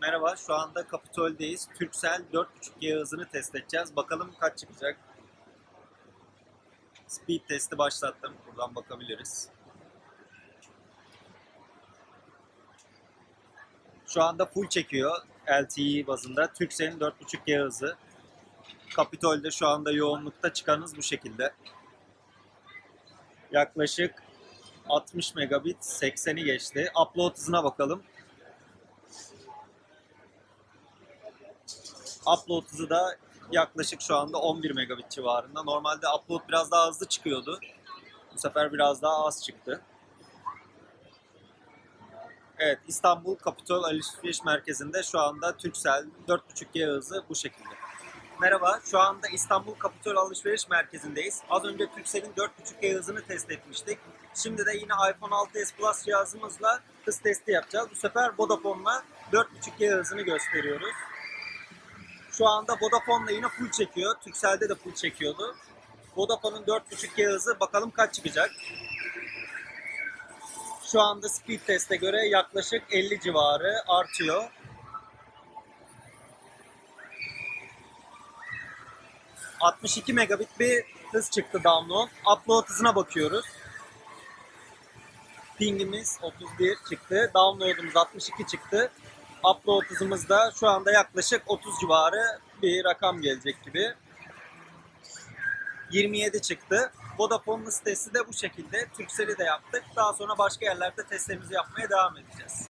Merhaba, şu anda Kapitol'deyiz. Turkcell 4.5G hızını test edeceğiz. Bakalım kaç çıkacak. Speed testi başlattım. Buradan bakabiliriz. Şu anda full çekiyor LTE bazında. Turkcell'in 4.5G hızı. Kapitol'de şu anda yoğunlukta çıkanız bu şekilde. Yaklaşık 60 megabit 80'i geçti. Upload hızına bakalım. Upload hızı da yaklaşık şu anda 11 megabit civarında. Normalde upload biraz daha hızlı çıkıyordu. Bu sefer biraz daha az çıktı. Evet, İstanbul Kapitol Alışveriş Merkezi'nde şu anda Turkcell 4.5G hızı bu şekilde. Merhaba, şu anda İstanbul Kapitol Alışveriş Merkezi'ndeyiz. Az önce Turkcell'in 4.5G hızını test etmiştik. Şimdi de yine iPhone 6s Plus cihazımızla hız testi yapacağız. Bu sefer Vodafone'la 4.5G hızını gösteriyoruz. Şu anda Vodafone'la yine full çekiyor. Turkcell'de de full çekiyordu. Vodafone'un 4.5G hızı bakalım kaç çıkacak. Şu anda speed teste göre yaklaşık 50 civarı artıyor. ...62 megabit bir hız çıktı download. Upload hızına bakıyoruz. Pingimiz 31 çıktı. Download'umuz 62 çıktı. Upload hızımız da şu anda yaklaşık 30 civarı bir rakam gelecek gibi. 27 çıktı. Vodafone'un sitesi de bu şekilde. Turkcell'i de yaptık. Daha sonra başka yerlerde testlerimizi yapmaya devam edeceğiz.